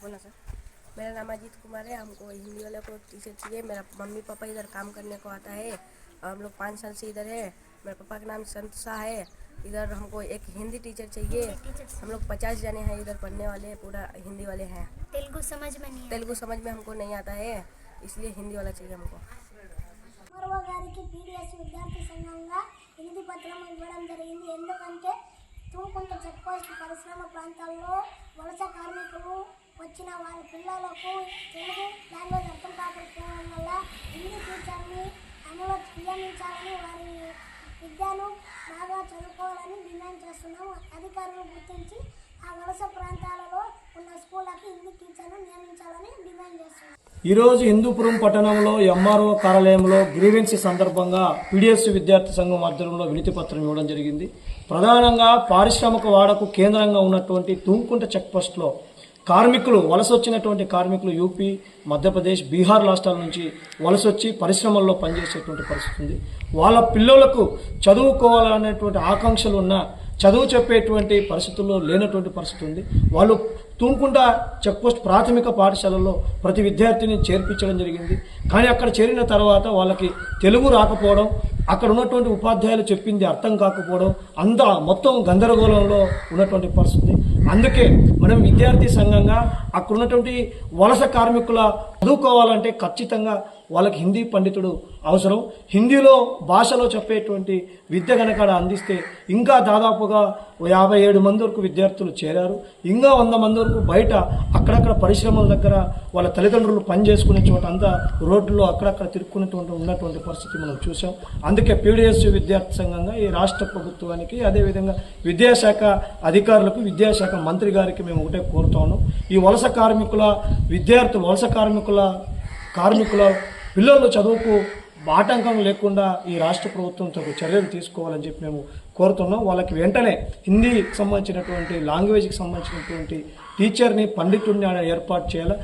बोला सर मेरा नाम अजीत कुमार है हमको हिंदी वाले को टीचर चाहिए मेरा मम्मी पापा इधर काम करने को आता है और हम लोग पाँच साल से इधर है मेरे पापा का नाम संत शाह है इधर हमको एक हिंदी टीचर चाहिए हम लोग पचास जने हैं इधर पढ़ने वाले पूरा हिंदी वाले हैं తెలుగు समझ में नहीं तेलुगु समझ में हमको नहीं आता है इसलिए हिंदी वाला चाहिए हमको మరవ గారికి పీడిఎస్ విద్యార్థి సంఘంగా వినతి పత్రం ఇవ్వడం జరిగింది ఎందుకంటే తూకుంట చెక్ పోస్ట్ పరిశ్రమ ప్రాంతాల్లో వలస కార్మికులు వచ్చిన వాళ్ళ పిల్లలకు తెలుగు లాంగ్వేజ్ అర్థం కాకపోవడం వల్ల హిందీ టీచర్ని అనుమతి నియమించాలని వారి విద్యను బాగా చదువుకోవాలని డిమాండ్ చేస్తున్నాము. అధికారులు గుర్తించి ఆ వలస ప్రాంతాలలో ఉన్న స్కూళ్ళకి హిందీ టీచర్ను నియమించాలని డిమాండ్ చేస్తున్నాము ఈరోజు హిందూపురం పట్టణంలో ఎంఆర్ఓ కార్యాలయంలో గ్రీవెన్సీ సందర్భంగా పీడిఎస్ విద్యార్థి సంఘం ఆధ్వర్యంలో వినతిపత్రం ఇవ్వడం జరిగింది. ప్రధానంగా పారిశ్రామిక వాడకు కేంద్రంగా ఉన్నటువంటి తుంకుంట చెక్పోస్ట్లో కార్మికులు వలస వచ్చినటువంటి కార్మికులు యూపీ మధ్యప్రదేశ్ బీహార్ రాష్ట్రాల నుంచి వలస వచ్చి పరిశ్రమల్లో పనిచేసేటువంటి పరిస్థితి ఉంది. వాళ్ళ పిల్లలకు చదువుకోవాలనేటువంటి ఆకాంక్షలు ఉన్న చదువు చెప్పేటువంటి పరిస్థితుల్లో లేనటువంటి పరిస్థితి ఉంది. వాళ్ళు తూంకుంట చెక్పోస్ట్ ప్రాథమిక పాఠశాలలో ప్రతి విద్యార్థిని చేర్పించడం జరిగింది. కానీ అక్కడ చేరిన తర్వాత వాళ్ళకి తెలుగు రాకపోవడం అక్కడ ఉన్నటువంటి ఉపాధ్యాయులు చెప్పింది అర్థం కాకపోవడం అంతా మొత్తం గందరగోళంలో ఉన్నటువంటి పరిస్థితి అందుకే మనం విద్యార్థి సంఘంగా అక్కడ ఉన్నటువంటి వలస కార్మికుల చదువుకోవాలంటే ఖచ్చితంగా వాళ్ళకి హిందీ పండితుడు అవసరం. హిందీలో భాషలో చెప్పేటువంటి విద్య కనుక అందిస్తే ఇంకా దాదాపుగా యాభై ఏడు మంది వరకు విద్యార్థులు చేరారు. ఇంకా వంద మంది వరకు బయట అక్కడక్కడ పరిశ్రమల దగ్గర వాళ్ళ తల్లిదండ్రులు పని చేసుకునే చోట అంతా రోడ్లలో అక్కడక్కడ తిరుక్కునేటువంటి ఉన్నటువంటి పరిస్థితి మనం చూసాం అందుకే పీడిఎస్ విద్యార్థి సంఘంగా ఈ రాష్ట్ర ప్రభుత్వానికి అదేవిధంగా విద్యాశాఖ అధికారులకు విద్యాశాఖ మంత్రి గారికి మేము ఒకటే కోరుతాను ఈ వలస కార్మికుల విద్యార్థులు వలస కార్మికుల కార్మికుల పిల్లల చదువుకు ఆటంకం లేకుండా ఈ రాష్ట్ర ప్రభుత్వం చర్యలు తీసుకోవాలని చెప్పి మేము కోరుతున్నాం. వాళ్ళకి వెంటనే హిందీకి సంబంధించినటువంటి లాంగ్వేజ్కి సంబంధించినటువంటి టీచర్ని పండితుడిని ఏర్పాటు చేయాలి?